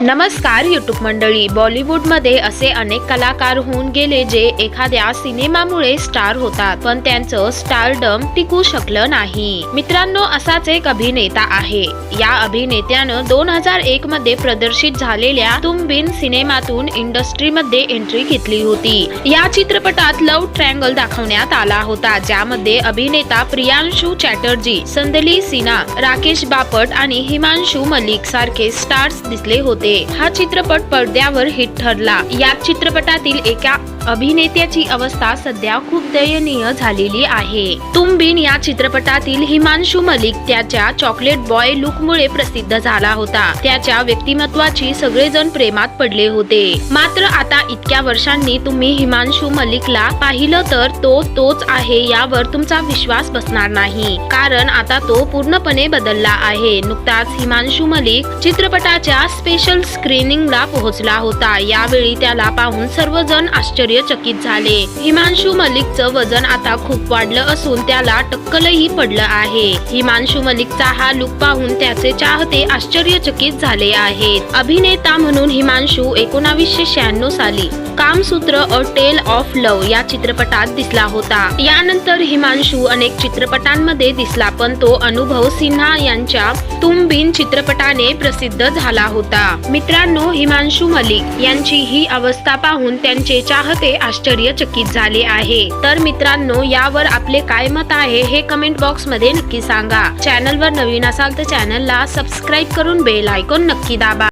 नमस्कार युट्यूब मंडळी. बॉलिवूडमध्ये असे अनेक कलाकार होऊन गेले जे एखाद्या सिनेमामुळे स्टार होतात पण त्यांचं स्टारडम टिकू शकलं नाही. मित्रांनो असाच एक अभिनेता आहे. या अभिनेत्यानं दोन हजार एक मध्ये प्रदर्शित झालेल्या तुम बिन सिनेमातून इंडस्ट्रीमध्ये एंट्री घेतली होती. या चित्रपटात लव्ह ट्रँगल दाखवण्यात आला होता ज्यामध्ये अभिनेता प्रियांशू चॅटर्जी संदली सिन्हा राकेश बापट आणि हिमांशू मलिक सारखे स्टार्स दिसले होते. हा चित्रपट पडद्यावर हिट ठरला. या चित्रपटातील एका अभिनेत्याची अवस्था सध्या खूप दयनीय झालेली आहे. तुम बिन या चित्रपटातील हिमांशू मलिक त्याच्या चॉकलेट बॉय लुकमुळे प्रसिद्ध झाला होता. त्याच्या व्यक्तिमत्वाची सगळेजण प्रेमात पडले होते. मात्र आता इतक्या वर्षांनी तुम्ही हिमांशू मलिकला पाहिलं तर तो तोच आहे यावर तुमचा विश्वास बसणार नाही. कारण आता तो पूर्णपणे बदलला आहे. नुकताच हिमांशू मलिक चित्रपटाच्या स्पेशल स्क्रीनिंगला पोहोचला होता. यावेळी त्याला पाहून सर्वजण आश्चर्य आश्चर्यचकित झाले. हिमांशू मलिकचं वजन आता खूप वाढलं असून त्याला टक्कलही पडलं आहे. हिमांशू मलिकचा हा लुक पाहून त्याचे चाहते आश्चर्यचकित झाले आहेत. अभिनेता म्हणून हिमांशू एकोणावीसशे शहाण्णव साली Kamasutra a tale of love या चित्रपटात दिसला होता. यानंतर हिमांशू अनेक चित्रपटांमध्ये दिसला पण तो अनुभव सिन्हा यांच्या तुम बिन चित्रपटाने प्रसिद्ध झाला होता. मित्रांनो हिमांशू मलिक यांची ही अवस्था पाहून त्यांचे चाहते ते आश्चर्यचकित झाले आहे. तर मित्रांनो यावर आपले काय मत आहे हे कमेंट बॉक्समध्ये नक्की सांगा. चॅनलवर नवीन असाल तर चॅनलला सबस्क्राईब करून बेल आयकॉन नक्की दाबा.